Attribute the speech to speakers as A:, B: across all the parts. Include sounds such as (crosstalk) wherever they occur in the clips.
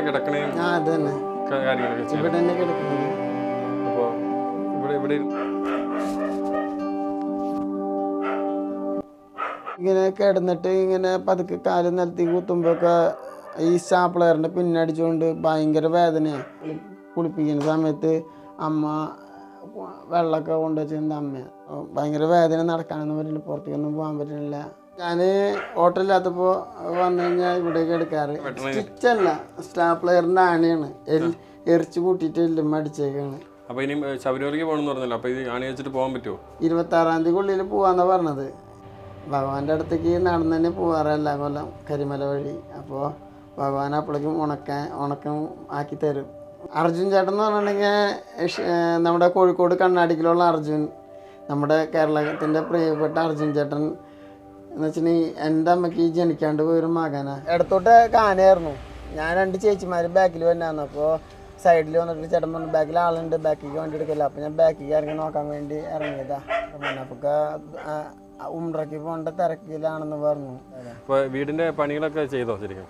A: കിടക്കണേ കാര്യങ്ങളൊക്കെ
B: ഇവിടെ
A: ഇവിടെ
B: ഇങ്ങനെ കിടന്നിട്ട് ഇങ്ങനെ പതുക്കെ കാൽ നിലത്തി കുത്തുമ്പോഴൊക്കെ ഈ സ്റ്റാപ്ലറിന്റെ പിന്നടിച്ചുകൊണ്ട് ഭയങ്കര വേദനയാണ് കുളിപ്പിക്കുന്ന സമയത്ത് അമ്മ വെള്ളമൊക്കെ കൊണ്ടുവച്ചിരുന്ന അമ്മ ഭയങ്കര വേദന നടക്കാനൊന്നും പറ്റില്ല. പുറത്തേക്കൊന്നും പോകാൻ പറ്റില്ല. ഞാൻ ഓട്ടമില്ലാത്തപ്പോൾ വന്നു കഴിഞ്ഞാൽ ഇവിടേക്ക് എടുക്കാറ്. സ്റ്റിച്ചല്ല സ്റ്റാപ്ലറിന്റെ ആണിയാണ് എറിച്ച് കൂട്ടിയിട്ട് എല്ലും അടിച്ചേക്കാണ്.
A: അപ്പോൾ ഇനി ഏ, ശബരിമലയ്ക്ക് പോകണമെന്ന് പറഞ്ഞല്ലോ. അപ്പോൾ ഇത് ആണി വെച്ചിട്ട് പോകാൻ പറ്റുമോ
B: ഇരുപത്താറാം തീയതി ഉള്ളിൽ പോവാന്നാ പറഞ്ഞത്. ഭഗവാന്റെ അടുത്തേക്ക് നടന്നു തന്നെ പോവാറല്ല കൊല്ലം കരിമല വഴി. അപ്പോൾ ഭഗവാൻ അപ്പോഴേക്കും ഉണക്കാൻ ഉണക്കം ആക്കി തരും. അർജുൻ ചേട്ടൻ എന്ന് പറഞ്ഞിട്ടുണ്ടെങ്കിൽ നമ്മുടെ കോഴിക്കോട് കണ്ണാടിക്കിലുള്ള അർജുൻ. നമ്മുടെ കേരളത്തിന്റെ പ്രിയപ്പെട്ട അർജുൻ ചേട്ടൻ എന്ന് വെച്ചിട്ടുണ്ടെങ്കിൽ എന്റെ അമ്മയ്ക്ക് ജനിക്കാണ്ട് പോയൊരു മകനാ. ഇടത്തോട്ട് കാനയായിരുന്നു. ഞാൻ രണ്ട് ചേച്ചിമാർ ബാക്കിൽ വന്നായിരുന്നു. അപ്പോൾ സൈഡിൽ വന്നിട്ട് ചേട്ടൻ പറഞ്ഞു ബാക്കിൽ ആളുണ്ട് ബാക്കിലേക്ക് വണ്ടി എടുക്കില്ല. അപ്പോൾ ഞാൻ ബാക്കിലേക്ക് ഇറങ്ങി നോക്കാൻ വേണ്ടി ഇറങ്ങിയതാ. മണ്ണപ്പൊക്കെ ഉംറയ്ക്ക് പോകേണ്ട തിരക്കിലാണെന്ന് പറഞ്ഞു.
A: വീടിന്റെ പണികളൊക്കെ ചെയ്തോ ശരിക്കും?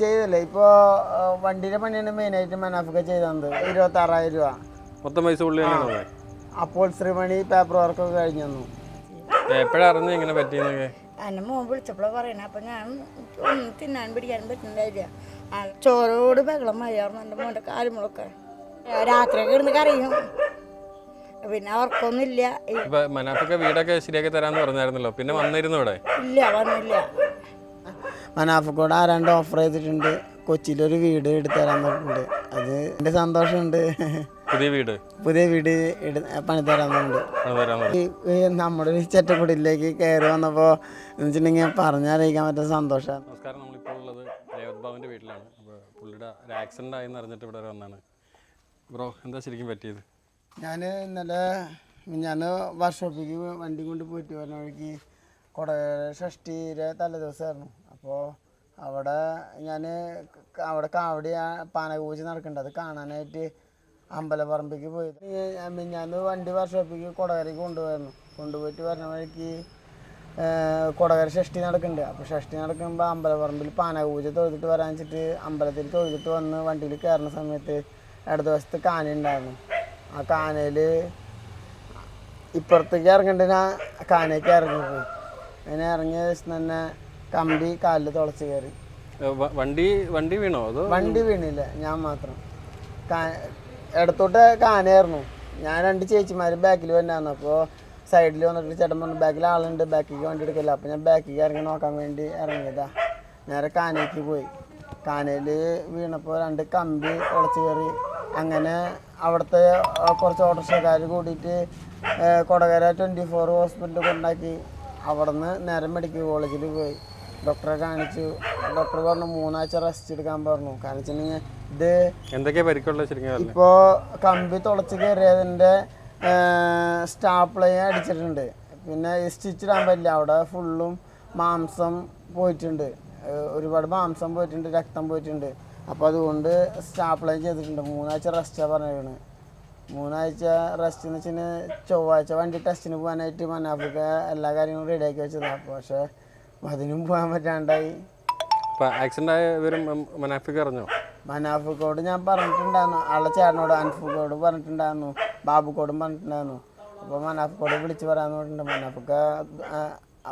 B: ചെയ്തല്ലേ ഇപ്പോൾ വണ്ടിയുടെ പണിയാണ് മെയിനായിട്ട് മനാഫൊക്കെ ചെയ്തത്. ഇരുപത്തി ആറായിരം രൂപ.
A: മൊത്തം പൈസ ഉള്ളി തന്നെയാണോ അത്?
B: അപ്പോൾ ശ്രീമണി പേപ്പർ വർക്കൊക്കെ കഴിഞ്ഞു തന്നു
A: അറിഞ്ഞ് ഇങ്ങനെ പറ്റിയെന്നൊക്കെ?
C: എന്നെ മോൻ വിളിച്ചപ്പോഴാണ് പറയണേ അപ്പം ഞാൻ ഒന്നും തിന്നാൻ പിടിക്കാനും പറ്റുന്നില്ല ആ ചോറോട് ബഹളം മയ്യാറുന്നു എന്റെ മോന്റെ കാലുമുളൊക്കെ രാത്രിയൊക്കെ കിടന്ന് കരയും. പിന്നെ അവർക്കൊന്നുമില്ല
A: ഇപ്പൊ മനാഫൊക്കെ വീടൊക്കെ ശരിയാക്കി തരാന്ന് പറഞ്ഞായിരുന്നല്ലോ പിന്നെ വന്നിരുന്നു ഇവിടെ?
C: ഇല്ല വന്നില്ല.
B: മനാഫക്കോട് ആരാണ്ട് ഓഫർ ചെയ്തിട്ടുണ്ട്. കൊച്ചിയിലൊരു വീട് എടുത്തു തരാൻ പറഞ്ഞിട്ടുണ്ട്. അത് എന്റെ സന്തോഷമുണ്ട്.
A: പുതിയ വീട്?
B: പുതിയ വീട് എടു പണി തരാന്നുണ്ട്
A: അത് തരാന്ന് പറഞ്ഞു.
B: ഈ ഈ നമ്മുടെ ഒരു ചെറ്റക്കുടിയിലേക്ക് കയറി വന്നപ്പോൾ എന്ന് വെച്ചിട്ടുണ്ടെങ്കിൽ പറഞ്ഞറിയിക്കാൻ പറ്റുന്ന സന്തോഷമാണ്
A: നമസ്കാരം. നമ്മളിപ്പോൾ ഉള്ളത് രേവത് ബാബുവിന്റെ വീട്ടിലാണ്. അപ്പോൾ പുള്ളിയുടെ ഒരു ആക്സിഡന്റ് ആയെന്ന് അറിഞ്ഞിട്ട് ഇവിടെ വന്നാണ്. ബ്രോ എന്താ ശരിക്കും പറ്റിയത്?
B: ഞാൻ ഇന്നലെ ഞാൻ വർക്ക്ഷോപ്പിലേക്ക് വണ്ടി കൊണ്ട് പോയിട്ട് വരുന്ന വഴിക്ക് ഷഷ്ടിയിലെ ഷഷ്ടിയുടെ തലേദിവസമായിരുന്നു. അപ്പോൾ അവിടെ ഞാൻ അവിടെ കാവടി പാനകൂച്ച് നടക്കുന്നുണ്ട്. അത് കാണാനായിട്ട് അമ്പലപ്പറമ്പിലേക്ക് പോയത്. ഞാൻ വണ്ടി വർക്ക്ഷോപ്പിക്ക് കൊടകരയ്ക്ക് കൊണ്ടുപോയിരുന്നു കൊണ്ടുപോയിട്ട് വരുന്ന വഴിക്ക് കൊടകര ഷഷ്ടി നടക്കുന്നുണ്ട്. അപ്പോൾ ഷഷ്ടി നടക്കുമ്പോൾ അമ്പലപ്പറമ്പിൽ പാനകൂജ തൊഴുതിട്ട് വരാൻ വെച്ചിട്ട് അമ്പലത്തിൽ തൊഴുതിട്ട് വന്ന് വണ്ടിയിൽ കയറുന്ന സമയത്ത് ഇടതുവശത്ത് കാന ഉണ്ടായിരുന്നു. ആ കാനയിൽ ഇപ്പുറത്തേക്ക് ഇറങ്ങേണ്ട ഞാൻ കാനയ്ക്ക് ഇറങ്ങിപ്പോയി. അങ്ങനെ ഇറങ്ങിയ ദിവസം തന്നെ കമ്പി കാലിൽ തുളച്ച് കയറി.
A: വണ്ടി വണ്ടി വീണോ അതോ
B: വണ്ടി വീണില്ല ഞാൻ മാത്രം. ഇടത്തോട്ട് കാനയായിരുന്നു. ഞാൻ രണ്ട് ചേച്ചിമാർ ബാക്കിൽ വന്നായിരുന്നു. അപ്പോൾ സൈഡിൽ വന്നിട്ട് ചേട്ടൻ പറഞ്ഞു ബാക്കിൽ ആളുണ്ട് ബാക്കിലേക്ക് വണ്ടി എടുക്കില്ല. അപ്പോൾ ഞാൻ ബാക്കിലേക്ക് ഇറങ്ങി നോക്കാൻ വേണ്ടി ഇറങ്ങിയതാ. നേരെ കാനയ്ക്ക് പോയി. കാനയിൽ വീണപ്പോൾ രണ്ട് കമ്പി ഉളച്ച് കയറി. അങ്ങനെ അവിടുത്തെ കുറച്ച് ഓട്ടോറിക്ഷക്കാർ കൂടിയിട്ട് കൊടകര ട്വന്റി ഫോർ ഹോസ്പിറ്റലിൽ കൊണ്ടാക്കി. അവിടെ നിന്ന് നേരെ മെഡിക്കൽ കോളേജിൽ പോയി. ഡോക്ടറെ കാണിച്ചു. ഡോക്ടർ പറഞ്ഞു മൂന്നാഴ്ച റെസ്റ്റ് എടുക്കാൻ പറഞ്ഞു. കാണിച്ചിട്ടുണ്ടെങ്കിൽ ഇത്
A: എന്തൊക്കെയാ ശരിക്കും പറഞ്ഞാൽ
B: ഇപ്പോൾ കമ്പി തുളച്ച് കയറിയതിന്റെ സ്റ്റാപ്ലൈ അടിച്ചിട്ടുണ്ട്. പിന്നെ സ്റ്റിച്ച് ഇടാൻ പറ്റില്ല. അവിടെ ഫുള്ളും മാംസം പോയിട്ടുണ്ട്. ഒരുപാട് മാംസം പോയിട്ടുണ്ട് രക്തം പോയിട്ടുണ്ട്. അപ്പോൾ അതുകൊണ്ട് സ്റ്റാപ്ലൈ ചെയ്തിട്ടുണ്ട്. മൂന്നാഴ്ച റെസ്റ്റാണ് പറഞ്ഞിരിക്കുന്നത് മൂന്നാഴ്ച റെസ്റ്റ് എന്ന് വെച്ചാൽ ചൊവ്വാഴ്ച വണ്ടി ടെസ്റ്റിന് പോകാനായിട്ട് മനാഫ്രിക്ക എല്ലാ കാര്യങ്ങളും റെഡിയാക്കി വെച്ചതാണ് അപ്പോൾ അതിനും പോകാൻ പറ്റാണ്ടായി.
A: അപ്പോൾ ആക്സിഡന്റ് ആയ വിവരം മ- മനാഫിക്ക് അറിഞ്ഞോ?
B: മനാഫിക്കോട് ഞാൻ പറഞ്ഞിട്ടുണ്ടായിരുന്നു. ആളെ ചേട്ടനോട് അൻഫിക്കോട് പറഞ്ഞിട്ടുണ്ടായിരുന്നു. ബാബുക്കോടും പറഞ്ഞിട്ടുണ്ടായിരുന്നു. അപ്പോൾ മനാഫിക്കോട് വിളിച്ച് പറയാൻ പറഞ്ഞിട്ടുണ്ട്. മനാഫിക്ക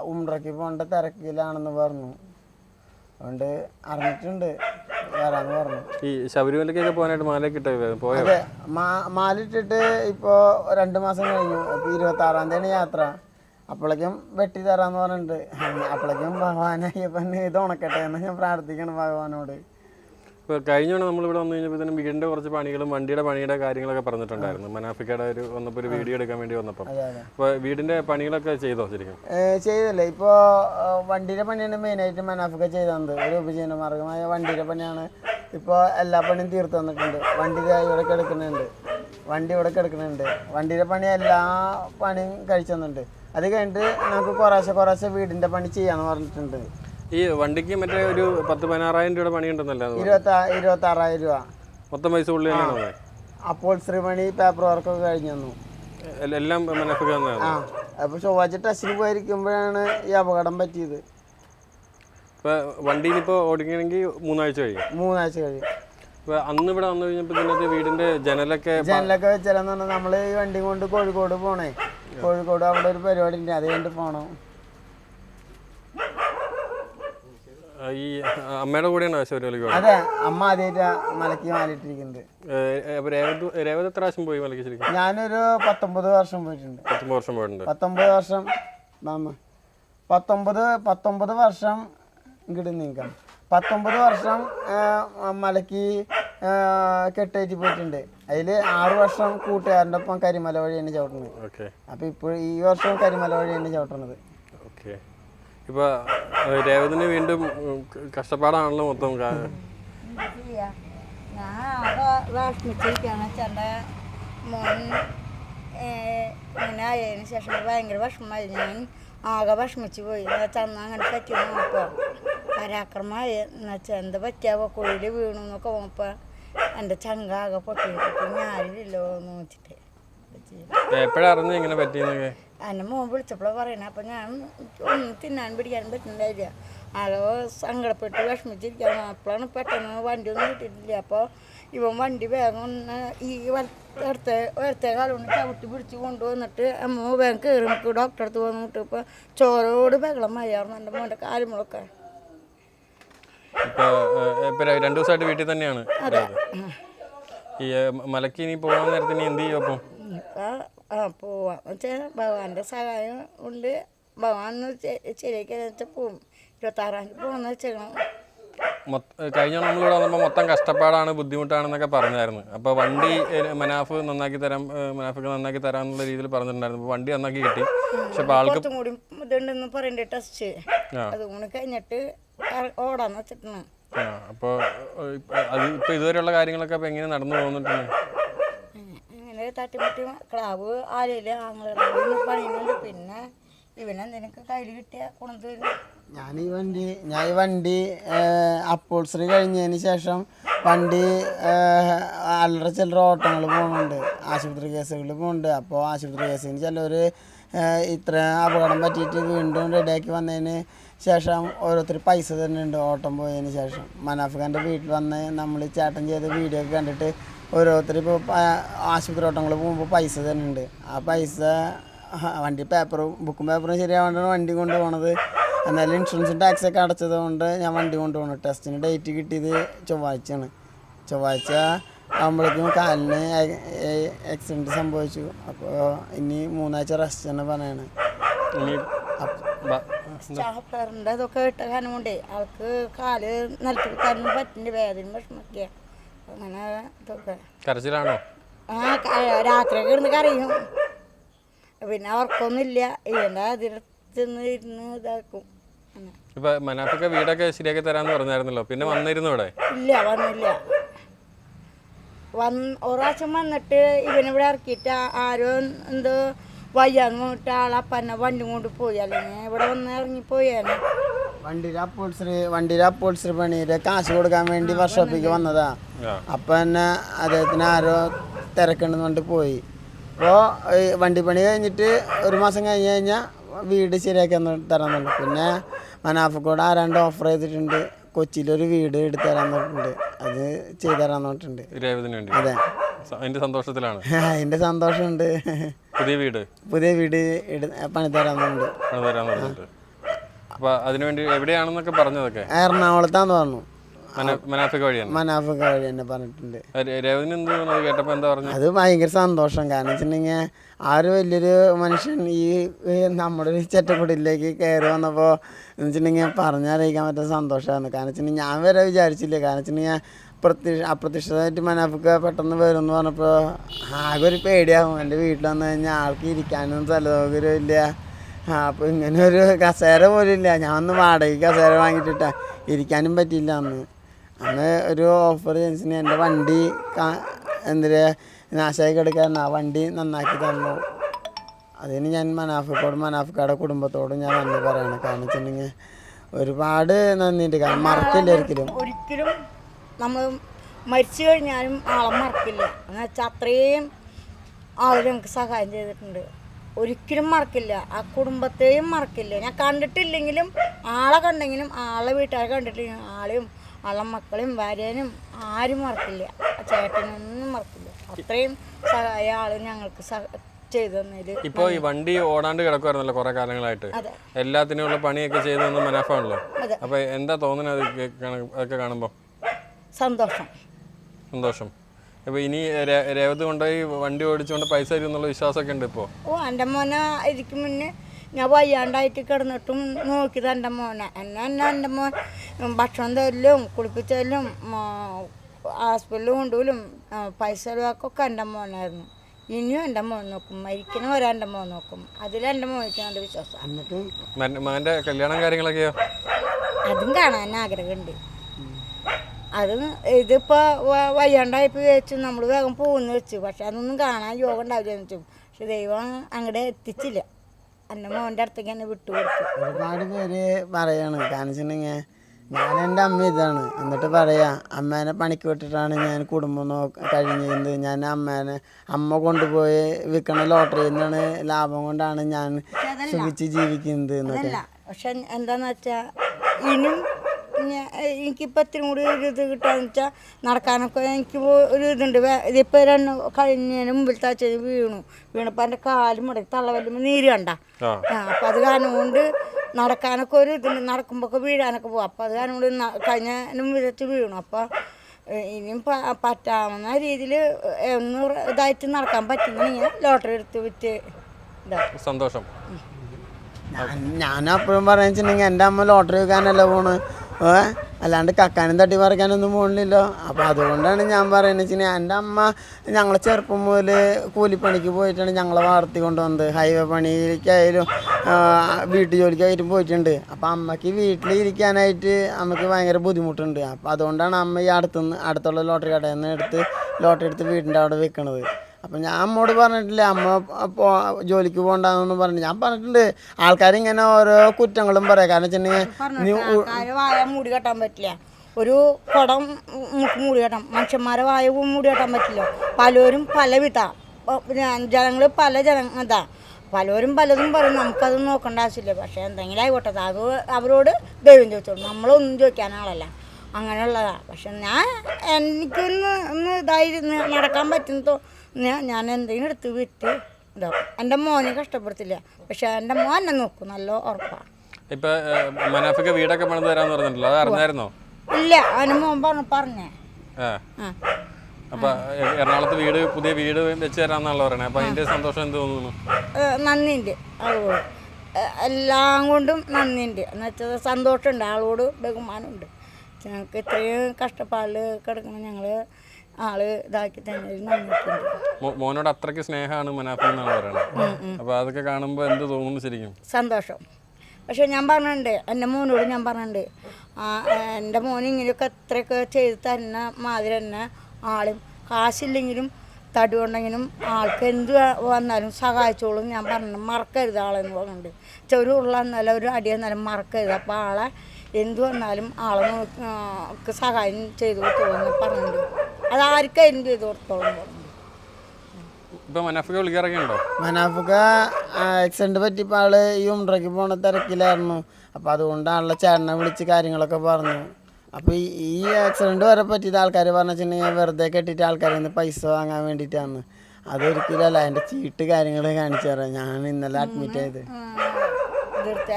B: ഉംറയ്ക്ക് പോകേണ്ട തിരക്കിലാണെന്ന് പറഞ്ഞു. അതുകൊണ്ട് അറിഞ്ഞിട്ടുണ്ട്. വരാന്ന് പറഞ്ഞു.
A: ഈ ശബരിമലക്കൊക്കെ പോകാനായിട്ട് മാലയൊക്കെ ഇട്ടോ പോയോ?
B: അതെ. മാ മാലിട്ടിട്ട് ഇപ്പോൾ രണ്ട് മാസം കഴിഞ്ഞു. അപ്പോൾ ഇരുപത്തി ആറാം തീയതിയാണ് യാത്ര. അപ്പോഴേക്കും വെട്ടി തരാന്ന് പറഞ്ഞിട്ടുണ്ട്. അപ്പോഴേക്കും ഭഗവാൻ അയ്യപ്പൻ ഇത് ഉണക്കട്ടെ എന്ന് ഞാൻ പ്രാർത്ഥിക്കണം ഭഗവാനോട്.
A: ഇപ്പോൾ കഴിഞ്ഞ നമ്മൾ നമ്മളിവിടെ വന്നു കഴിഞ്ഞപ്പോൾ വീടിന്റെ കുറച്ച് പണികളും വണ്ടിയുടെ പണിയുടെ കാര്യങ്ങളൊക്കെ പറഞ്ഞിട്ടുണ്ടായിരുന്നു. മനാഫിക്കയുടെ ഒരു വന്നപ്പോൾ ഒരു വീഡിയോ എടുക്കാൻ വേണ്ടി
B: വന്നപ്പോൾ
A: അപ്പോൾ വീടിന്റെ പണികളൊക്കെ ചെയ്തോ ശരിക്കും?
B: ചെയ്തല്ലേ. ഇപ്പോൾ വണ്ടിയുടെ പണിയാണ് മെയിനായിട്ട് മനാഫിക്ക ചെയ്തത്. ഒരു ഉപജീവന മാർഗമായ വണ്ടിയുടെ പണിയാണ് ഇപ്പോൾ എല്ലാ പണിയും തീർത്തു തന്നിട്ടുണ്ട്. വണ്ടി ഇവിടെ കിടക്കുന്നുണ്ട്. വണ്ടി ഇവിടെ കിടക്കുന്നുണ്ട്. വണ്ടിയുടെ പണി എല്ലാ പണിയും കഴിച്ചു തന്നിട്ടുണ്ട്. അത് കഴിഞ്ഞിട്ട് നമുക്ക് കുറേശ്ശെ കുറേശ്ശെ വീടിന്റെ പണി ചെയ്യാന്ന് പറഞ്ഞിട്ടുണ്ട്.
A: ഈ വണ്ടിക്ക് മറ്റേ ഒരു പത്ത് പതിനാറായിരം രൂപയുടെ പണി ഉണ്ടെന്നല്ലേ
B: ഇരുപത്തി ഇരുപത്തി ആറായിരം രൂപ.
A: മൊത്തം പൈസ ഉള്ളി
B: അപ്പോൾ ശ്രീമണി പേപ്പർ വർക്കൊക്കെ കഴിഞ്ഞു തന്നു
A: എല്ലാം അപ്പൊ
B: ആ. അപ്പോൾ ചൊവ്വാഴ്ച ടെസ്റ്റിന് പോയിരിക്കുമ്പോഴാണ് ഈ അപകടം പറ്റിയത്.
A: ഇപ്പോൾ വണ്ടിയിൽ ഇപ്പോൾ ഓടിക്കണമെങ്കിൽ മൂന്നാഴ്ച കഴിയും.
B: മൂന്നാഴ്ച കഴിയും.
A: അന്ന് ഇവിടെ വന്നു കഴിഞ്ഞപ്പോ ഇതിനകത്ത് വീടിന്റെ ജനലൊക്കെ
B: ജനലൊക്കെ വെച്ചാലെന്ന് പറഞ്ഞാൽ നമ്മൾ ഈ വണ്ടി കൊണ്ട് കോഴിക്കോട് പോണേ. കോഴിക്കോട് അവിടെ ഒരു പരിപാടി ഉണ്ട്. അത് കണ്ട്
A: പോണോ. ഈ അമ്മയുടെ കൂടെയാണ് ശബരിമലയ്ക്ക് പോയത്
B: അതെ അമ്മ ആദ്യമായിട്ട് മലക്ക്
A: അപ്പൊ രേവത് രേവത് എത്ര പ്രാവശ്യം പോയി മലയ്ക്ക് ശരിക്കും?
B: ഞാനൊരു പത്തൊമ്പത് വർഷം പോയിട്ടുണ്ട്.
A: പത്തൊമ്പത് വർഷം പോയിട്ടുണ്ട്.
B: പത്തൊമ്പത് വർഷം മാമ. പത്തൊമ്പത് പത്തൊമ്പത് വർഷം ഇങ്ങോട്ട് നീക്കാം പത്തൊമ്പത് വർഷം മലക്കി മലക്ക് കെട്ടേറ്റി പോയിട്ടുണ്ട്. അതിൽ ആറു വർഷം കൂട്ടുകാരന്റെ ഒപ്പം കരിമല വഴിയാണ് ചവിട്ടുന്നത്.
A: ഓക്കെ.
B: അപ്പോൾ ഇപ്പോൾ ഈ വർഷം കരിമല വഴിയാണ് ചവിട്ടണത്
A: ഓക്കെ. ഇപ്പൊ ഏഹ്, രേവതിന് വീണ്ടും കഷ്ടപ്പാടാണല്ലോ മൊത്തം കാ-
C: ഞാൻ ആകെ വിഷമിച്ചിരിക്കുകയാണ് ചേട്ടന്റെ മോൻ ഇങ്ങനെ ആയതിന് ശേഷം ഭയങ്കര വിഷമമായി. ഞാൻ ആകെ വിഷമിച്ച് പോയി. എന്ന് വെച്ചാൽ അന്ന് അങ്ങനെ പറ്റി നോക്കുക പരാക്രമമായി. എന്ന് വെച്ചാൽ എന്താ പറ്റിയാവോ കുഴിയിൽ വീണു എന്നൊക്കെ നോക്കുക എന്റെ ചങ്കാകെ പൊട്ടി അപ്പം ഞാനില്ലല്ലോ എന്ന് വെച്ചിട്ട്
A: എപ്പോഴാ അറിഞ്ഞു ഇങ്ങനെ പറ്റിയെന്നൊക്കെ?
C: എന്നെ മോൻ വിളിച്ചപ്പോഴാണ് പറയണേ. അപ്പം ഞാൻ ഒന്നും തിന്നാൻ പിടിക്കാൻ പറ്റുന്നില്ല. ആകെ സങ്കടപ്പെട്ട് വിഷമിച്ചിരിക്കുകയാണ് അപ്പോഴാണ് പെട്ടെന്ന് വണ്ടി ഒന്നും കിട്ടിയിട്ടില്ല. അപ്പോൾ ഇവൻ വണ്ടി വേഗം ഒന്ന് ഈ വലത്തെ ഇടത്തെ കാലം കൊണ്ട് ചവിട്ടി പിടിച്ച് കൊണ്ടുവന്നിട്ട് അമ്മ വേഗം കയറി നമുക്ക് ഡോക്ടറെ അടുത്ത് വന്നിട്ട് ഇപ്പോൾ ചോരോട് ബഹളം മയ്യാറുന്നു എന്റെ മോന്റെ കാലുമുളൊക്കെ.
A: ഇപ്പൊ ഏഹ്, ഇപ്പൊ ര- രണ്ടു ദിവസമായിട്ട് വീട്ടിൽ തന്നെയാണ്. ഈ മലക്ക് ഇനി പോകാൻ നേരത്തിന് ഇനി എന്ത് ചെയ്യും അപ്പം?
C: പോവാം. വെച്ചാൽ ഭഗവാന്റെ സഹായം ഉണ്ട്. ഭഗവാൻ ഒന്ന് ശ- ശരിയാക്കി വെച്ചാൽ പോവും. ഇരുപത്താറാം തീയതി പോകുന്ന വെച്ചേക്കണം.
A: കഴിഞ്ഞ നമ്മളിവിടെ വന്നപ്പോൾ മൊത്തം കഷ്ടപ്പാടാണ് ബുദ്ധിമുട്ടാണെന്നൊക്കെ പറഞ്ഞായിരുന്നു. അപ്പോൾ വണ്ടി മനാഫ് നന്നാക്കി തരാം മനാഫ് നന്നാക്കി തരാം എന്നുള്ള രീതിയിൽ പറഞ്ഞിട്ടുണ്ടായിരുന്നു. വണ്ടി നന്നാക്കി കിട്ടി. പക്ഷെ ഇപ്പോൾ ആൾക്ക്
C: കൂടി ഇതുണ്ടെന്ന് പറയണ്ടേ ടെസ്റ്റ്. അതുകൊണ്ട് കഴിഞ്ഞിട്ട് ഓടാന്ന് വെച്ചിട്ടാണ്
A: ആ അപ്പോൾ അത് ഇപ്പോൾ ഇതുവരെയുള്ള കാര്യങ്ങളൊക്കെ അപ്പോൾ എങ്ങനെ നടന്നു പോകുന്നിട്ടുണ്ട്
C: അങ്ങനെ തട്ടിമുട്ടി ക്ലാവ് ആലയിൽ ആങ്ങളുടെ പണിയുന്നുണ്ട്. പിന്നെ ഇവനെന്തിനൊക്കെ കയ്യിൽ കിട്ടിയ കൊണ്ടു വരും
B: ഞാൻ ഈ വണ്ടി ഞാൻ ഈ വണ്ടി അപ്പോൾസറി കഴിഞ്ഞതിന് ശേഷം വണ്ടി അല്ലറ ചില്ലറ ഓട്ടങ്ങൾ പോകുന്നുണ്ട്. ആശുപത്രി കേസുകൾ പോകുന്നുണ്ട്. അപ്പോൾ ആശുപത്രി കേസിന് ചിലവർ ഇത്ര അപകടം പറ്റിയിട്ട് വീണ്ടും റെഡിയാക്കി വന്നതിന് ശേഷം ഓരോരുത്തർ പൈസ തരുന്നുണ്ട് ഓട്ടം പോയതിന് ശേഷം. മനാഫ് ഖാന്റെ വീട്ടിൽ വന്ന് നമ്മൾ ചേട്ടൻ ചെയ്ത വീഡിയോ ഒക്കെ കണ്ടിട്ട് ഓരോരുത്തർ ഇപ്പോൾ ആശുപത്രി ഓട്ടങ്ങൾ പോകുമ്പോൾ പൈസ തരുന്നുണ്ട്. ആ പൈസ വണ്ടി പേപ്പറും ബുക്കും പേപ്പറും ശരിയാവേണ്ടാണ് വണ്ടി കൊണ്ടുപോണത്. എന്നാലും ഇൻഷുറൻസും ടാക്സൊക്കെ അടച്ചത് കൊണ്ട് ഞാൻ വണ്ടി കൊണ്ടുപോകണം ടെസ്റ്റിന് ഡേറ്റ് കിട്ടിയത് ചൊവ്വാഴ്ചയാണ്. ചൊവ്വാഴ്ച ആകുമ്പോഴേക്കും കാലിന് ആക്സിഡന്റ് സംഭവിച്ചു. അപ്പോൾ ഇനി മൂന്നാഴ്ച റെസ്റ്റ് തന്നെ പറയണേ.
C: സ്റ്റാഫറിന്റെ ഇതൊക്കെ ഇട്ട കാരണം കൊണ്ടേ ആൾക്ക് കാൽ നിലത്ത് കുത്താനും പറ്റിന്റെ വേദന വിഷമൊക്കെ അങ്ങനെ ഇതൊക്കെ.
A: കരച്ചിലാണോ?
C: ആ രാത്രി ഇരുന്ന് കരയും. പിന്നെ അവർക്കൊന്നുമില്ല ഇവന്റെ അതിർത്ത് ഇരുന്ന് ഇതാക്കും.
A: ഇപ്പൊ മനാഫൊക്കെ വീടൊക്കെ ശരിയാക്കി തരാന്ന് പറഞ്ഞായിരുന്നല്ലോ. പിന്നെ വന്നിരുന്നു ഇവിടെ?
C: ഇല്ല വന്നില്ല. വന്ന് ഒരു പ്രാവശ്യം വന്നിട്ട് ഇവനിവിടെ ഇറക്കിയിട്ട് ആരോ എന്തോ വയ്യാന്ന് ആളെ ആളപ്പന്നെ വണ്ടി കൊണ്ട് പോയാലേ. അല്ലെങ്കിൽ ഇവിടെ വന്ന് ഇറങ്ങിപ്പോയാണ്
B: വണ്ടിയിൽ അപ്പോൾസറി വണ്ടിയിൽ അപ്പോൾസറി പണിയുടെ കാശ് കൊടുക്കാൻ വേണ്ടി വർഷോപ്പിക്ക് വന്നതാ. അപ്പൊ തന്നെ അദ്ദേഹത്തിന് ആരോ തിരക്കുണ്ടെന്ന് പറഞ്ഞിട്ട് പോയി. അപ്പോൾ വണ്ടി പണി കഴിഞ്ഞിട്ട് ഒരു മാസം കഴിഞ്ഞ് കഴിഞ്ഞാൽ വീട് ശരിയാക്കി തരാന്നുണ്ട് തരാൻ പിന്നെ മനാഫക്കോട് ആരാണ്ട് ഓഫർ ചെയ്തിട്ടുണ്ട്. കൊച്ചിയിലൊരു വീട് എടുത്തു തരാൻ പറഞ്ഞിട്ടുണ്ട്. അത് ചെയ്തു തരാൻ പറഞ്ഞിട്ടുണ്ട്. അതെ.
A: അതിന്റെ സന്തോഷത്തിലാണ്. (laughs)
B: അതിന്റെ സന്തോഷമുണ്ട്.
A: പുതിയ വീട്?
B: പുതിയ വീട് എടു പണി തരാൻ പറഞ്ഞിട്ടുണ്ട്.
A: അത് തരാൻ പറഞ്ഞിട്ട് അപ്പൊ അതിനുവേണ്ടി എവിടെയാണെന്നൊക്കെ പറഞ്ഞതൊക്കെ?
B: എറണാകുളത്താന്ന് പറഞ്ഞു.
A: മന- മനാഫിക്ക വഴിയാണ്.
B: മനാഫക്ക വഴി തന്നെ പറഞ്ഞിട്ടുണ്ട്.
A: രേ- രേവതിന് എന്ത് തോന്നുന്നു അത് എന്താ പറഞ്ഞു?
B: അത് ഭയങ്കര സന്തോഷം. കാരണം വെച്ചിട്ടുണ്ടെങ്കിൽ ആ ഒരു വലിയൊരു മനുഷ്യൻ ഈ ഈ നമ്മുടെ ഒരു ചെറ്റക്കുടിയിലേക്ക് കയറി വന്നപ്പോൾ എന്ന് വെച്ചിട്ടുണ്ടെങ്കിൽ പറഞ്ഞറിയിക്കാൻ പറ്റുന്ന സന്തോഷമായിരുന്നു കാരണം വെച്ചിട്ടുണ്ടെങ്കിൽ ഞാൻ വരെ വിചാരിച്ചില്ല. കാരണം വെച്ചിട്ടുണ്ടെങ്കിൽ പ്രത്യക്ഷ അപ്രത്യക്ഷിതമായിട്ട് മനാഫിക്ക പെട്ടെന്ന് വരും എന്ന് പറഞ്ഞപ്പോൾ ആകെ ഒരു പേടിയാവും. എന്റെ വീട്ടിൽ വന്നു കഴിഞ്ഞാൽ ആൾക്ക് ഇരിക്കാനൊന്നും സ്ഥലസൗകര്യം ഇല്ല. അപ്പോൾ ഇങ്ങനെ ഒരു കസേര പോലും ഇല്ല. ഞാൻ ഒന്ന് വാടകയ്ക്ക് കസേര വാങ്ങിയിട്ടിട്ടാ ഇരിക്കാനും പറ്റിയില്ല അന്ന്. അന്ന് ഒരു ഓഫർ ജനിച്ചിന് എന്റെ വണ്ടി എന്തിരെ നാശമായി കിടക്കാൻ ആ വണ്ടി നന്നാക്കി തന്നു. അതിന് ഞാൻ മനാഫിക്കോടും മനാഫിക്കയുടെ കുടുംബത്തോടും ഞാൻ നന്ദി പറയണം. കാരണം വെച്ചിട്ടുണ്ടെങ്കിൽ ഒരുപാട് നന്ദിയുണ്ട്. കാരണം മറക്കില്ല ഒരിക്കലും.
C: ഒരിക്കലും നമ്മൾ മരിച്ചു കഴിഞ്ഞാലും ആളെ മറക്കില്ല. എന്ന് വെച്ചാൽ അത്രയും ആൾ ഞങ്ങൾക്ക് സഹായം ചെയ്തിട്ടുണ്ട്. ഒരിക്കലും മറക്കില്ല. ആ കുടുംബത്തെയും മറക്കില്ല. ഞാൻ കണ്ടിട്ടില്ലെങ്കിലും ആളെ കണ്ടെങ്കിലും ആളെ വീട്ടുകാരെ കണ്ടിട്ടില്ലെങ്കിലും ആളെയും ആളെ മക്കളെയും ഭാര്യനും ആരും മറക്കില്ല. ആ ചേട്ടനൊന്നും മറക്കില്ല. അത്രയും സഹായ ആൾ ഞങ്ങൾക്ക്
A: ഇപ്പോ ഈ വണ്ടി ഓടാണ്ട് കിടക്കുവായിരുന്നല്ലോ കുറെ കാലങ്ങളായിട്ട്. എല്ലാത്തിനുമുള്ള പണിയൊക്കെ ചെയ്തു തന്ന മനാഫാണല്ലോ. അപ്പൊ എന്താ തോന്നുന്നത്? അതൊക്കെ കാണുമ്പോൾ
C: സന്തോഷം.
A: സന്തോഷം. അപ്പൊ ഇനി രേവത് കൊണ്ടുപോയി വണ്ടി ഓടിച്ചുകൊണ്ട് പൈസ തരും എന്നുള്ള വിശ്വാസമൊക്കെ ഉണ്ട് ഇപ്പോ?
C: ഓ എന്റെ മോനെ ഇരിക്കും മുന്നേ ഞാൻ വയ്യാണ്ടായിട്ട് കിടന്നിട്ടും നോക്കിയത് എന്റെ മോനെ. എന്നെ എന്നെ എന്റെ മോൻ ഭക്ഷണം തരലും കുളിപ്പിച്ചലും ഹോസ്പിറ്റലിൽ കൊണ്ടുപോലും പൈസ ചിലവാക്കൊക്കെ എന്റെ മോനായിരുന്നു. ഇനിയും എന്റെ മോൻ നോക്കും. മരിക്കണ വരെ എന്റെ മോൻ നോക്കും. അതിലെന്റെ മോനിക്ക് നല്ല വിശ്വാസം.
A: മകന്റെ കല്യാണം കാര്യങ്ങളൊക്കെയോ?
C: അതും കാണാൻ ആഗ്രഹമുണ്ട്. അത് ഇതിപ്പോൾ വയ്യാണ്ടായപ്പോൾ വെച്ചു നമ്മൾ വേഗം പോകുന്ന വെച്ചു. പക്ഷെ അതൊന്നും കാണാൻ യോഗം ഉണ്ടാവില്ല വെച്ചു. പക്ഷെ ദൈവം അങ്ങോട്ട് എത്തിച്ചില്ല. എന്റെ മോന്റെ അടുത്തേക്ക് എന്നെ വിട്ടു
B: ഒരുപാട് പേര് പറയാണ്. കാരണം വെച്ചിട്ടുണ്ടെങ്കിൽ ഞാൻ എന്റെ അമ്മ ഇതാണ്. എന്നിട്ട് പറയാ അമ്മേനെ പണിക്ക് വിട്ടിട്ടാണ് ഞാൻ കുടുംബം നോ കഴിഞ്ഞത് ഞാൻ അമ്മേനെ അമ്മ കൊണ്ടുപോയി വിൽക്കണ ലോട്ടറിയിൽ നിന്നാണ് ലാഭം കൊണ്ടാണ് ഞാൻ സുഖിച്ച് ജീവിക്കുന്നത്. എന്നൊക്കെ.
C: പക്ഷെ എന്താന്ന് വെച്ചാൽ ഇനിയും എനിക്കിപ്പോൾ ഇത്തിരി കൂടി ഒരു ഇത് കിട്ടാന്ന് വെച്ചാൽ നടക്കാനൊക്കെ എനിക്ക് ഒരു ഇതുണ്ട്. ഇതിപ്പോൾ രണ്ട് കഴിഞ്ഞതിന് മുമ്പിലത്തെ ആഴ്ച വീണു. വീണപ്പോൾ എന്റെ കാലും മുടക്കി തള്ളവല്ലുമ്പോൾ നീര് കണ്ട. അപ്പം അത് കാരണം കൊണ്ട് നടക്കാനൊക്കെ ഒരു ഇതുണ്ട്. നടക്കുമ്പോൾ ഒക്കെ വീഴാനൊക്കെ പോകും അപ്പം അത് കാരണം കൊണ്ട് കഴിഞ്ഞതിന് മുമ്പിലത്തെ വീണു. അപ്പോൾ ഇനിയും പറ്റാവുന്ന രീതിയിൽ ഒന്ന് ഇതായിട്ട് നടക്കാൻ പറ്റുന്നെങ്കിൽ ലോട്ടറി എടുത്ത് വിറ്റ്
A: സന്തോഷം.
B: ഞാൻ അപ്പോഴും പറയാന്ന് വെച്ചിട്ടുണ്ടെങ്കിൽ എന്റെ അമ്മ ലോട്ടറി വെക്കാനല്ല പോണ്. അല്ലാണ്ട് കക്കാനും തട്ടി പറിക്കാനൊന്നും പോകണില്ലല്ലോ അപ്പോൾ അതുകൊണ്ടാണ് ഞാൻ പറയുന്നത് വെച്ചാൽ എന്റെ അമ്മ ഞങ്ങൾ ചെറുപ്പം മുതൽ കൂലിപ്പണിക്ക് പോയിട്ടാണ് ഞങ്ങളെ വളർത്തി കൊണ്ടുവന്നത്. ഹൈവേ പണിക്കായാലും വീട്ടു ജോലിക്കായിട്ടും പോയിട്ടുണ്ട്. അപ്പോൾ അമ്മയ്ക്ക് വീട്ടിലിരിക്കാനായിട്ട് അമ്മയ്ക്ക് ഭയങ്കര ബുദ്ധിമുട്ടുണ്ട്. അപ്പോൾ അതുകൊണ്ടാണ് അമ്മ ഈ അടുത്തുനിന്ന് അടുത്തുള്ള ലോട്ടറി കടയിൽ നിന്ന് എടുത്ത് ലോട്ടറി എടുത്ത് വീടിന്റെ അവിടെ വെക്കണത്. അപ്പം ഞാൻ അമ്മോട് പറഞ്ഞിട്ടില്ല അമ്മ പോ ജോലിക്ക് പോകണ്ടെന്നൊന്നും പറഞ്ഞു ഞാൻ പറഞ്ഞിട്ടുണ്ട് ആൾക്കാർ ഇങ്ങനെ ഓരോ കുറ്റങ്ങളും പറയാം. കാരണം വെച്ചിട്ടുണ്ടെങ്കിൽ
C: വായ മൂടി കെട്ടാൻ പറ്റില്ല. ഒരു കുടം മുക്ക് മൂടി കെട്ടാം. മനുഷ്യന്മാരെ വായ മൂടി കെട്ടാൻ പറ്റില്ല. പലരും പല വിധ. ജനങ്ങൾ പല ജന ഇതാ പലരും പലതും പറയും. നമുക്കത് നോക്കേണ്ട ആവശ്യമില്ല. പക്ഷേ എന്തെങ്കിലും ആയിക്കോട്ടെ. അത് അവരോട് ദൈവം ചോദിച്ചോളൂ. നമ്മളൊന്നും ചോദിക്കാൻ ആളല്ല. അങ്ങനെയുള്ളതാണ് പക്ഷെ ഞാൻ എനിക്കൊന്ന് ഒന്ന് ഇതായിരുന്നു നടക്കാൻ പറ്റുന്ന ഞാൻ ഞാൻ എന്തെങ്കിലും എടുത്ത് വിറ്റ് ഇതാക്കും എന്റെ മോനെ കഷ്ടപ്പെടുത്തില്ല. പക്ഷെ എന്റെ മോൻ എന്നെ നോക്കും. നല്ല ഉറപ്പാണ്
A: ഇപ്പൊ മനാഫിക്ക് വീടൊക്കെ പണിത് തരാന്ന് പറഞ്ഞിട്ടുണ്ടല്ലോ. അത് അറിഞ്ഞായിരുന്നോ?
C: ഇല്ല അവന് മോൻ പറഞ്ഞു പറഞ്ഞേ.
A: ആ. അപ്പൊ എറണാകുളത്ത് വീട് പുതിയ വീട് വെച്ച് തരാന്നാണല്ലോ പറയണേ. അപ്പൊ അതിന്റെ സന്തോഷം എന്ത് തോന്നുന്നു?
C: നന്ദിണ്ട് ആളോട് എല്ലാം കൊണ്ടും നന്ദിണ്ട് എന്ന് വെച്ചാൽ സന്തോഷമുണ്ട്. ആളോട് ബഹുമാനമുണ്ട്. ഞങ്ങൾക്ക് ഇത്രയും കഷ്ടപ്പാടിൽ കിടക്കണം ഞങ്ങൾ ആൾ ഇതാക്കി തന്നെ
A: മോനോട് അത്രയ്ക്ക് സ്നേഹമാണ് എന്നാണ് അപ്പൊ അതൊക്കെ കാണുമ്പോ എന്ത് തോന്നുന്നു ശരിക്കും?
C: സന്തോഷം. പക്ഷെ ഞാൻ പറഞ്ഞിട്ടുണ്ട് എന്റെ മോനോട് ഞാൻ പറഞ്ഞിട്ടുണ്ട് ആ എന്റെ മോൻ ഇങ്ങനെയൊക്കെ അത്രയൊക്കെ ചെയ്ത് തന്ന മാതിരി തന്നെ ആളും കാശില്ലെങ്കിലും തടി ഉണ്ടെങ്കിലും ആൾക്ക് എന്ത് വന്നാലും സഹായിച്ചോളും ഞാൻ പറഞ്ഞു മറക്കരുത് ആളെന്ന് പറഞ്ഞിട്ടുണ്ട്. ചെറു ഒരു ഉള്ള എന്നാലും ഒരു അടി വന്നാലും മറക്കരുത്. അപ്പോൾ ആളെ എന്ത് വന്നാലും ആളെ നോക്കി സഹായം ചെയ്തു കൊടുത്തോളൂ എന്ന് പറഞ്ഞിട്ടുണ്ട്. അത് ആർക്കായാലും ചെയ്തു കൊടുത്തോളും എന്ന് പറഞ്ഞു
A: ഇപ്പൊ മനാഫിക്ക് വിളിക്കാറൊക്കെ ഉണ്ടോ
B: മനാഫുക്ക ആക്സിഡന്റ് പറ്റിയപ്പോൾ ആൾ ഈ ഉംറയ്ക്ക് പോണ തിരക്കിലായിരുന്നു. അപ്പോൾ അതുകൊണ്ടാണല്ലോ ചേട്ടനെ വിളിച്ച് കാര്യങ്ങളൊക്കെ പറഞ്ഞു. അപ്പോൾ ഈ ഈ ആക്സിഡന്റ് വരെ പറ്റിയത് ആൾക്കാർ പറഞ്ഞിട്ടുണ്ടെങ്കിൽ വെച്ചിട്ടുണ്ടെങ്കിൽ വെറുതെ കെട്ടിയിട്ട് ആൾക്കാരിൽ നിന്ന് പൈസ വാങ്ങാൻ വേണ്ടിയിട്ടാണ്. അതൊരിക്കലല്ല അതിന്റെ ചീട്ട് കാര്യങ്ങൾ കാണിച്ചു തരാം. ഞാൻ ഇന്നലെ അഡ്മിറ്റ്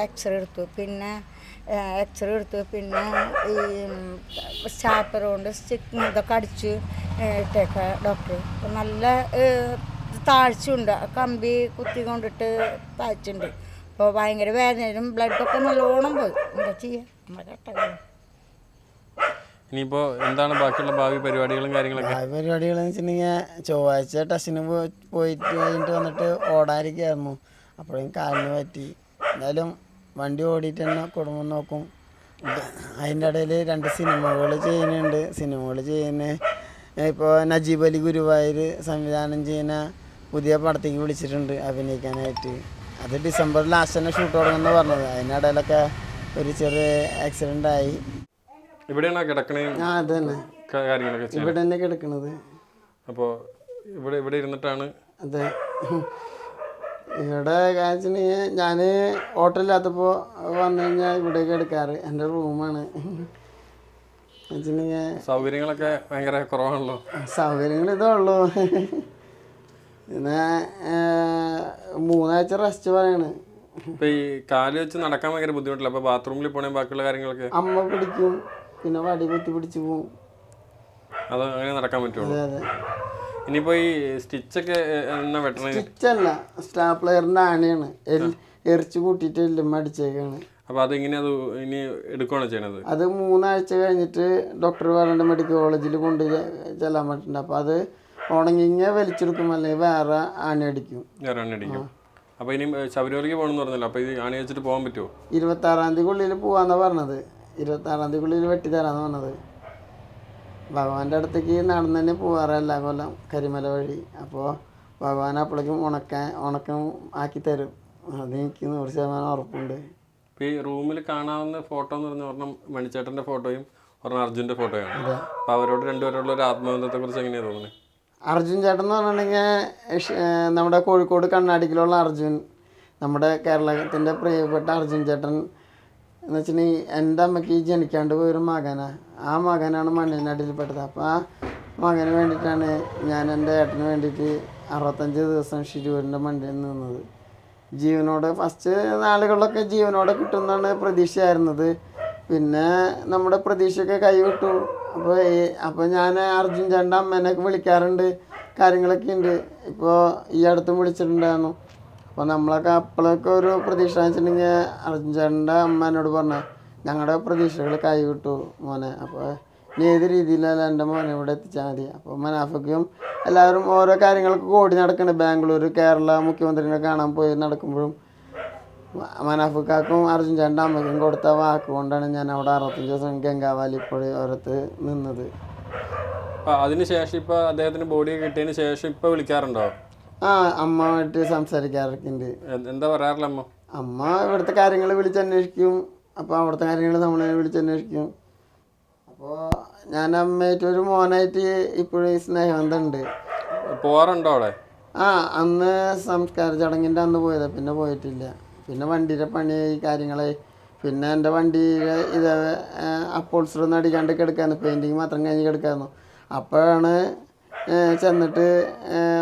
C: എക്സ്റേ എടുത്തു. പിന്നെ എക്സ്റേ എടുത്തു പിന്നെ ഈ സ്റ്റാപ്പർ കൊണ്ട് സ്റ്റിക്ക് ഇതൊക്കെ അടിച്ച് ഇട്ടേക്ക ഡോക്ടർ അപ്പം നല്ല താഴ്ചയുണ്ട്. കമ്പി കുത്തി കൊണ്ടിട്ട് താഴ്ചയുണ്ട്. അപ്പോൾ ഭയങ്കര വേദനയും ബ്ലഡൊക്കെ നല്ലോണം പോയി. എന്താ ചെയ്യുക
A: ഇനിയിപ്പോൾ എന്താണ് ബാക്കിയുള്ള ഭാവി പരിപാടികളും കാര്യങ്ങളൊക്കെ?
B: ഭാവി പരിപാടികൾ എന്ന് വെച്ചിട്ടുണ്ടെങ്കിൽ ചൊവ്വാഴ്ച ടെസ്റ്റിന് പോയി പോയിട്ട് കഴിഞ്ഞിട്ട് വന്നിട്ട് ഓടാതിരിക്കായിരുന്നു അപ്പോഴും കാലിന് പറ്റി. എന്തായാലും വണ്ടി ഓടിയിട്ട് തന്നെ കുടുംബം നോക്കും. അതിന്റെ ഇടയിൽ രണ്ട് സിനിമകൾ ചെയ്യുന്നുണ്ട്. സിനിമകൾ ചെയ്യുന്ന ഇപ്പോൾ നജീബ് അലി ഗുരുവായൂർ സംവിധാനം ചെയ്യുന്ന പുതിയ പടത്തേക്ക് വിളിച്ചിട്ടുണ്ട് അഭിനയിക്കാനായിട്ട്. അത് ഡിസംബർ ലാസ്റ്റ് തന്നെ ഷൂട്ട് തുടങ്ങുമെന്ന് പറഞ്ഞത്. അതിനിടയിലൊക്കെ ഒരു ചെറിയ ആക്സിഡന്റ് ആയി.
A: ഇവിടെയാണോ കിടക്കണേ?
B: ആ അത് തന്നെ. ഇവിടെ തന്നെ കിടക്കണത്.
A: അപ്പോൾ ഇവിടെ ഇവിടെ ഇരുന്നിട്ടാണ്?
B: അതെ. ഇവിടെ കാണിച്ചിട്ടുണ്ടെങ്കിൽ ഞാൻ ഹോട്ടലില്ലാത്തപ്പോൾ വന്നു കഴിഞ്ഞാൽ ഇവിടേക്ക് എടുക്കാറ്. എന്റെ റൂമാണ്.
A: സൗകര്യങ്ങളൊക്കെ ഭയങ്കര കുറവാണല്ലോ.
B: സൗകര്യങ്ങൾ ഇതേ ഉള്ളൂ. പിന്നെ മൂന്നാഴ്ച റെസ്റ്റ് പറയാണ്.
A: ഇപ്പൊ ഈ കാൽ വെച്ച് നടക്കാൻ ഭയങ്കര ബുദ്ധിമുട്ടില്ല? അപ്പൊ ബാത്റൂമിൽ പോണേ ബാക്കിയുള്ള കാര്യങ്ങളൊക്കെ?
B: അമ്മ പിടിക്കും. പിന്നെ വടി കുത്തി പിടിച്ചു പോവും.
A: അത് അങ്ങനെ നടക്കാൻ പറ്റുള്ളൂ. ഇനിയിപ്പോ ഈ സ്റ്റിച്ചൊക്കെ എന്നാ സ്റ്റിച്ച്
B: സ്റ്റിച്ചല്ല സ്റ്റാപ്ലെയറിന്റെ ആണിയാണ് എറിച്ച് കൂട്ടിയിട്ട് എല്ലും അടിച്ചേക്കാണ്.
A: അപ്പൊ അതെങ്ങനെ അത് ഇനി എടുക്കുകയാണോ ചെയ്യണത്?
B: അത് മൂന്നാഴ്ച കഴിഞ്ഞിട്ട് ഡോക്ടർ പറഞ്ഞ മെഡിക്കൽ കോളേജിൽ കൊണ്ട് ചെല്ലാൻ പറ്റുന്നുണ്ട്. അപ്പൊ അത് ഉണങ്ങിങ്ങ വലിച്ചെടുക്കും അല്ലെങ്കിൽ വേറെ ആണി അടിക്കും.
A: വേറെ ആണി അടിക്കും. അപ്പൊ ഇനി ശബരിമലയ്ക്ക് പോകണമെന്ന് പറഞ്ഞല്ലോ. അപ്പൊ ഇത് ആണി വെച്ചിട്ട് പോകാൻ പറ്റുമോ
B: ഇരുപത്താറാം തീയതി ഉള്ളിൽ പോവാന്നാ പറഞ്ഞത്. ഇരുപത്തി ആറാം തീയതി ഉള്ളിൽ വെട്ടിത്തരാന്ന് പറഞ്ഞത്. ഭഗവാന്റെ അടുത്തേക്ക് നടന്നു തന്നെ പോവാറ് എല്ലാ കൊല്ലം കരിമല വഴി. അപ്പോൾ ഭഗവാൻ അപ്പോഴേക്കും ഉണക്കാൻ ഉണക്കം ആക്കി തരും. അത് എനിക്ക് നൂറ് ശതമാനം ഉറപ്പുണ്ട്.
A: ഈ റൂമിൽ കാണാവുന്ന ഫോട്ടോ എന്ന് പറഞ്ഞ ഒരെണ്ണം മണിച്ചേട്ടന്റെ ഫോട്ടോയും ഒരെണ്ണം അർജുന്റെ ഫോട്ടോയാണ്. അപ്പൊ അവരോട് രണ്ടുപേരോടുള്ള ഒരു ആത്മബന്ധത്തെ കുറിച്ച് എങ്ങനെയാ തോന്നുന്നത്
B: അർജുൻ ചേട്ടൻ എന്ന് പറഞ്ഞിട്ടുണ്ടെങ്കിൽ നമ്മുടെ കോഴിക്കോട് കണ്ണാടിക്കിലുള്ള അർജുൻ നമ്മുടെ കേരളത്തിന്റെ പ്രിയപ്പെട്ട അർജുൻ ചേട്ടൻ എന്ന് വെച്ചിട്ടുണ്ടെങ്കിൽ എന്റെ അമ്മയ്ക്ക് ഈ ജനിക്കാണ്ട് പോയൊരു മകനാണ് ആ മകനാണ് മണ്ണിനടിയിൽപ്പെട്ടത് അപ്പോൾ ആ മകന് വേണ്ടിയിട്ടാണ് ഞാൻ എന്റെ ഏട്ടന് വേണ്ടിയിട്ട് അറുപത്തഞ്ച് ദിവസം ഷിരൂരിന്റെ മണ്ണിൽ നിന്നത്. ജീവനോട് ഫസ്റ്റ് നാളുകളിലൊക്കെ ജീവനോടെ കിട്ടുമെന്നാണ് പ്രതീക്ഷയായിരുന്നത്. പിന്നെ നമ്മുടെ പ്രതീക്ഷയൊക്കെ കൈവിട്ടു അപ്പോൾ അപ്പോൾ ഞാൻ അർജുൻ ചേട്ടന്റെ അമ്മേനെയൊക്കെ വിളിക്കാറുണ്ട്. കാര്യങ്ങളൊക്കെ ഉണ്ട്. ഇപ്പോൾ ഈ അടുത്തും വിളിച്ചിട്ടുണ്ടായിരുന്നു. അപ്പോൾ നമ്മളൊക്കെ അപ്പോഴൊക്കെ ഒരു പ്രതീക്ഷ വെച്ചിട്ടുണ്ടെങ്കിൽ അർജുൻ ചേട്ടന്റെ അമ്മ എന്നോട് പറഞ്ഞ ഞങ്ങളുടെ പ്രതീക്ഷകൾ കൈവിട്ടു മോനെ. അപ്പോൾ ഇനി ഏത് രീതിയിലല്ല എന്റെ മോനെ ഇവിടെ എത്തിച്ചാൽ മതി. അപ്പോൾ മനാഫക്കും എല്ലാവരും ഓരോ കാര്യങ്ങൾക്ക് ഓടി നടക്കുന്നുണ്ട് ബാംഗ്ലൂർ കേരള മുഖ്യമന്ത്രിനെ കാണാൻ പോയി നടക്കുമ്പോഴും മനാഫക്കാക്കും അർജുൻ ചേട്ടന്റെ അമ്മയ്ക്കും കൊടുത്ത വാക്ക് കൊണ്ടാണ് ഞാൻ അവിടെ അറുപത്തഞ്ച് ദിവസം ഗംഗാവാലി ഇപ്പോഴും ഓരത്ത് നിന്നത്.
A: അതിനുശേഷം ഇപ്പൊ അദ്ദേഹത്തിന് ബോഡി കിട്ടിയതിന് ശേഷം ഇപ്പൊ വിളിക്കാറുണ്ടോ?
B: ആ അമ്മയായിട്ട് സംസാരിക്കാറൊക്കെ ഉണ്ട്
A: എന്താ പറയാറില്ല അമ്മ?
B: അമ്മ ഇവിടുത്തെ കാര്യങ്ങൾ വിളിച്ചന്വേഷിക്കും. അപ്പോൾ അവിടുത്തെ കാര്യങ്ങൾ നമ്മളെ വിളിച്ചന്വേഷിക്കും. അപ്പോൾ ഞാൻ അമ്മയായിട്ട് ഒരു മോനായിട്ട് ഇപ്പോഴും സ്നേഹബന്ധമുണ്ട്
A: പോവാറുണ്ടോ അവിടെ?
B: ആ അന്ന് സംസ്കാര ചടങ്ങിന്റെ അന്ന് പോയതാ. പിന്നെ പോയിട്ടില്ല. പിന്നെ വണ്ടിയുടെ പണിയായി കാര്യങ്ങളെ. പിന്നെ എന്റെ വണ്ടിയുടെ ഇത് അപ്പോൾ ഒന്നും അടിക്കാണ്ട് കിടക്കാന്ന്. പെയിന്റിങ് മാത്രം കഴിഞ്ഞ് കിടക്കാന്നു. അപ്പോഴാണ് ചെന്നിട്ട്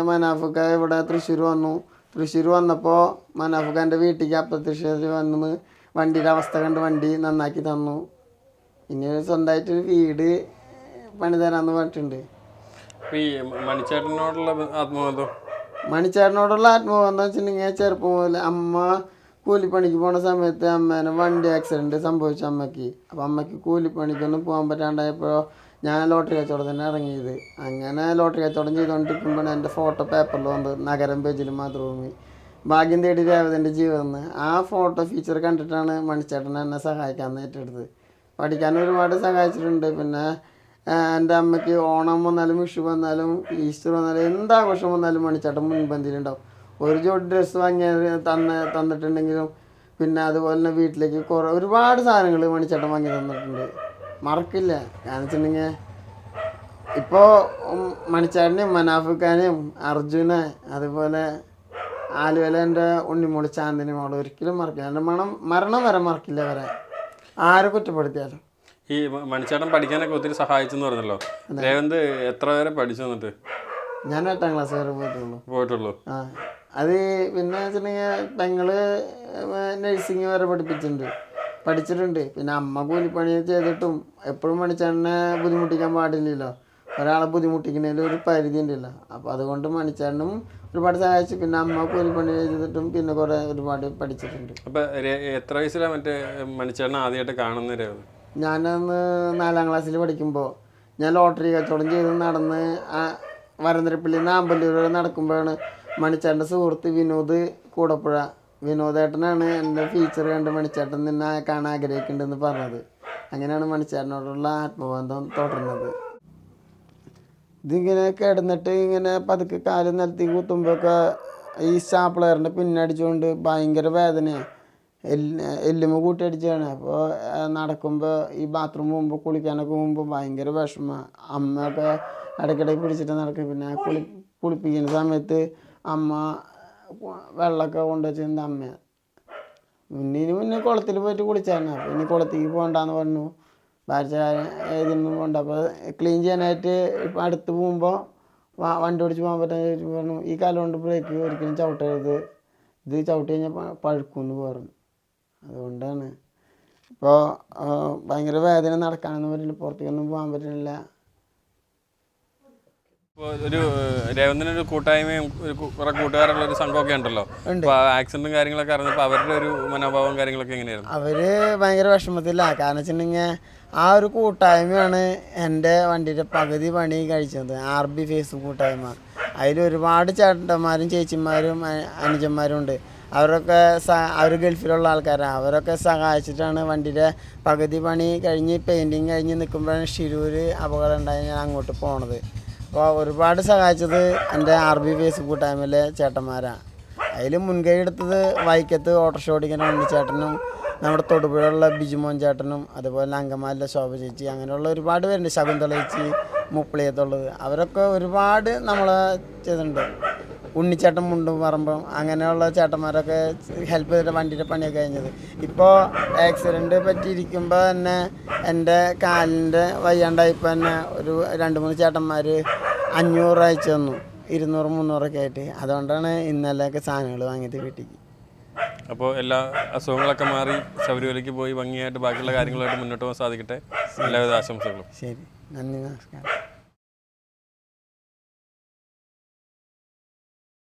B: മനാഫുക്ക ഇവിടെ തൃശ്ശൂർ വന്നു. തൃശ്ശൂർ വന്നപ്പോൾ മനാഫക്കാന്റെ വീട്ടിലേക്ക് അപ്രത്യക്ഷത്തിൽ വന്ന് വണ്ടിയുടെ അവസ്ഥ കണ്ട് വണ്ടി നന്നാക്കി തന്നു. ഇനി സ്വന്തമായിട്ടൊരു വീട് പണി തരാമെന്ന് പറഞ്ഞിട്ടുണ്ട്.
A: ഈ മണിച്ചേട്ടനോടുള്ള ആത്മബന്ധം?
B: മണിച്ചേട്ടനോടുള്ള ആത്മബന്ധം വെച്ചിട്ടുണ്ടെങ്കിൽ ചെറുപ്പം മുതൽ അമ്മ കൂലിപ്പണിക്ക് പോണ സമയത്ത് അമ്മേനെ വണ്ടി ആക്സിഡന്റ് സംഭവിച്ചു അമ്മയ്ക്ക്. അപ്പം അമ്മയ്ക്ക് കൂലിപ്പണിക്കൊന്നും പോകാൻ പറ്റാണ്ടായപ്പോൾ ഞാൻ ലോട്ടറി കച്ചവടത്തിന് ഇറങ്ങിയത്. അങ്ങനെ ലോട്ടറി കച്ചവടം ചെയ്തുകൊണ്ടിരിക്കുമ്പോഴാണ് എന്റെ ഫോട്ടോ പേപ്പറിൽ വന്നത് നഗരം പേജിൽ മാതൃഭൂമി. ഭാഗ്യം തേടി രേവതിന്റെ ജീവിതം ആ ഫോട്ടോ ഫീച്ചർ കണ്ടിട്ടാണ് മണിച്ചേട്ടൻ എന്നെ സഹായിക്കാൻ ഏറ്റെടുത്തത്. പഠിക്കാൻ ഒരുപാട് സഹായിച്ചിട്ടുണ്ട്. പിന്നെ എന്റെ അമ്മയ്ക്ക് ഓണം വന്നാലും വിഷു വന്നാലും ഈസ്റ്റർ വന്നാലും എന്താഘോഷം വന്നാലും മണിച്ചേട്ടൻ മുൻപന്തിയിലുണ്ടാവും. ഒരു ജോഡി ഡ്രസ്സ് വാങ്ങിയ തന്ന തന്നിട്ടുണ്ടെങ്കിലും പിന്നെ അതുപോലെ തന്നെ വീട്ടിലേക്ക് കുറേ ഒരുപാട് സാധനങ്ങൾ മണിച്ചേട്ടൻ വാങ്ങി തന്നിട്ടുണ്ട്. മറക്കില്ല. കാരണം വെച്ചിട്ടുണ്ടെങ്കിൽ ഇപ്പോൾ മണിച്ചാടിനെയും മനാഫിക്കാനെയും അർജുനെ അതുപോലെ ആലുവല എന്റെ ഉണ്ണിമോൾ ചാന്ദിനി മോൾ ഒരിക്കലും മറക്കില്ല. എന്റെ മണം മരണം വരെ മറക്കില്ല വരെ ആരെ കുറ്റപ്പെടുത്തിയാലും.
A: ഈ മണിച്ചേട്ടൻ പഠിക്കാനൊക്കെ ഒത്തിരി സഹായിച്ചെന്ന് പറഞ്ഞല്ലോ. രേവന്ത് എത്ര വരെ പഠിച്ചു എന്നിട്ട്?
B: ഞാൻ എട്ടാം ക്ലാസ് വരെ പോയിട്ടുള്ളൂ.
A: പോയിട്ടുള്ളൂ.
B: ആ അത് പിന്നെ വെച്ചിട്ടുണ്ടെങ്കിൽ പെങ്ങൾ നഴ്സിംഗ് വരെ പഠിപ്പിച്ചിട്ടുണ്ട്. പഠിച്ചിട്ടുണ്ട്. പിന്നെ അമ്മ കൂലിപ്പണി ചെയ്തിട്ടും എപ്പോഴും മണിച്ചേട്ടനെ ബുദ്ധിമുട്ടിക്കാൻ പാടില്ലല്ലോ. ഒരാളെ ബുദ്ധിമുട്ടിക്കുന്നതിൽ ഒരു പരിധി ഉണ്ടല്ലോ. അപ്പോൾ അതുകൊണ്ട് മണിച്ചേട്ടനും ഒരുപാട് സഹായിച്ചു. പിന്നെ അമ്മ കൂലിപ്പണി ചെയ്തിട്ടും പിന്നെ കുറേ ഒരുപാട് പഠിച്ചിട്ടുണ്ട്.
A: അപ്പോൾ എത്ര വയസ്സിലാണ് മറ്റേ ആദ്യമായിട്ട് കാണുന്ന രേവത്
B: ഞാനന്ന് നാലാം ക്ലാസ്സിൽ പഠിക്കുമ്പോൾ ഞാൻ ലോട്ടറി കച്ചവടം ചെയ്ത് നടന്ന് ആ വരന്തരപ്പള്ളി നിന്ന് ആമ്പല്ലൂർ നടക്കുമ്പോഴാണ് മണിച്ചേട്ടന്റെ സുഹൃത്ത് വിനോദ് കൂടപ്പുഴ വിനോദേട്ടനാണ് എന്റെ ഫീച്ചർ കണ്ട് മണിച്ചേട്ടൻ നിന്നെ കാണാൻ ആഗ്രഹിക്കുന്നുണ്ടെന്ന് പറഞ്ഞത്. അങ്ങനെയാണ് മണിച്ചേട്ടനോടുള്ള ആത്മബന്ധം തുടർന്നത്. ഇതിങ്ങനെ കിടന്നിട്ട് ഇങ്ങനെ പതുക്കെ കാൽ നിലത്തി കുത്തുമ്പോഴൊക്കെ ഈ സ്റ്റാപ്ലറിന്റെ പിന്നടിച്ചുകൊണ്ട് ഭയങ്കര വേദനയാണ് എല്ല് കൂട്ടി കൂട്ടിയടിച്ചാണ് അപ്പോൾ നടക്കുമ്പോൾ ഈ ബാത്റൂം പോകുമ്പോൾ കുളിക്കാനൊക്കെ പോകുമ്പോൾ ഭയങ്കര വിഷമമാണ് അമ്മയൊക്കെ ഇടയ്ക്കിടയ്ക്ക് പിടിച്ചിട്ട് നടക്കും. പിന്നെ കുളി കുളിപ്പിക്കുന്ന സമയത്ത് അമ്മ വെള്ളമൊക്കെ കൊണ്ടുവച്ചിരുന്ന അമ്മ മുന്നേ മുന്നേ കുളത്തിൽ പോയിട്ട് കുളിച്ചായിരുന്നു അപ്പോൾ ഇനി കുളത്തേക്ക് പോകണ്ടെന്ന് പറഞ്ഞു. ഭാര്യ കാര്യം പോകണ്ട അപ്പോൾ ക്ലീൻ ചെയ്യാനായിട്ട് ഇപ്പം അടുത്ത് പോകുമ്പോൾ വണ്ടി ഓടിച്ച് പോകാൻ പറ്റാന്ന് ചോദിച്ചു പറഞ്ഞു. ഈ കാലം കൊണ്ട് ബ്രേക്ക് ഒരിക്കലും ചവിട്ടരുത്. ഇത് ചവിട്ടി കഴിഞ്ഞാൽ പഴുക്കുമെന്ന് പറഞ്ഞു. അതുകൊണ്ടാണ്. ഇപ്പോൾ ഭയങ്കര വേദന നടക്കാനൊന്നും പറ്റില്ല. പുറത്തേക്കൊന്നും പോകാൻ പറ്റുന്നില്ല
A: ഇപ്പോൾ ഒരു രേവന്തിന് ഒരു കൂട്ടായ്മയും ഒരു കുറെ കൂട്ടുകാരുള്ള ഒരു സംഘമൊക്കെ ഉണ്ടല്ലോ. അപ്പോൾ ആക്സിഡന്റും കാര്യങ്ങളൊക്കെ അറിഞ്ഞപ്പോൾ അവരുടെ ഒരു മനോഭാവം കാര്യങ്ങളൊക്കെ എങ്ങനെയായിരുന്നു?
B: അവർ ഭയങ്കര വിഷമത്തിലാണ് കാരണം വെച്ചിട്ടുണ്ടെങ്കിൽ ആ ഒരു കൂട്ടായ്മയാണ് എന്റെ വണ്ടിയുടെ പകുതി പണി കഴിച്ചത്. ആർ ബി ഫേസ് കൂട്ടായ്മ. അതിൽ ഒരുപാട് ചേട്ടന്മാരും ചേച്ചിമാരും അനുജന്മാരും ഉണ്ട്. അവരൊക്കെ സ അവർ ഗൾഫിലുള്ള ആൾക്കാരാണ് അവരൊക്കെ സഹായിച്ചിട്ടാണ് വണ്ടിയുടെ പകുതി പണി കഴിഞ്ഞ് പെയിന്റിങ് കഴിഞ്ഞ് നിൽക്കുമ്പോഴാണ് ഷിരൂർ അപകടം ഉണ്ടായി ഞാൻ അങ്ങോട്ട് പോണത്. അപ്പോൾ ഒരുപാട് സഹായിച്ചത് എന്റെ ആർ ബി ഫേസ് കൂട്ടായ്മയിലെ ചേട്ടന്മാരാണ്. അതിൽ മുൻകൈ എടുത്തത് വൈക്കത്ത് ഓട്ടോറിക്ഷ ഓടിക്കുന്ന ഉണ്ണിച്ചേട്ടനും നമ്മുടെ തൊടുപുഴയുള്ള ബിജുമോൻ ചേട്ടനും അതുപോലെ അങ്കമാലിലെ ശോഭ ചേച്ചി അങ്ങനെയുള്ള ഒരുപാട് പേരുണ്ട്. ശകുന്തള ചേച്ചി മുപ്പിളിയത്തുള്ളത്. അവരൊക്കെ ഒരുപാട് നമ്മളെ ചെയ്തിട്ടുണ്ട്. ഉണ്ണിച്ചേട്ടൻ മുണ്ടും പറമ്പും അങ്ങനെയുള്ള ചേട്ടന്മാരൊക്കെ ഹെൽപ്പ് ചെയ്തിട്ട് വണ്ടിയുടെ പണിയൊക്കെ കഴിഞ്ഞത്. ഇപ്പോൾ ആക്സിഡന്റ് പറ്റിയിരിക്കുമ്പോൾ തന്നെ എന്റെ കാലിന്റെ വയ്യാണ്ടായപ്പോൾ തന്നെ ഒരു രണ്ട് മൂന്ന് ചേട്ടന്മാർ അഞ്ഞൂറ് അയച്ചു തന്നു. ഇരുന്നൂറ് മുന്നൂറൊക്കെ ആയിട്ട്. അതുകൊണ്ടാണ് ഇന്നലെയൊക്കെ സാധനങ്ങൾ വാങ്ങിയിട്ട് വീട്ടിലേക്ക്
A: അപ്പോൾ എല്ലാ അസുഖങ്ങളൊക്കെ മാറി ശബരിമലയ്ക്ക് പോയി ഭംഗിയായിട്ട് ബാക്കിയുള്ള കാര്യങ്ങളായിട്ട് മുന്നോട്ട് പോകാൻ സാധിക്കട്ടെ. എല്ലാവിധ ആശംസകളും.
B: ശരി. നന്ദി നമസ്കാരം.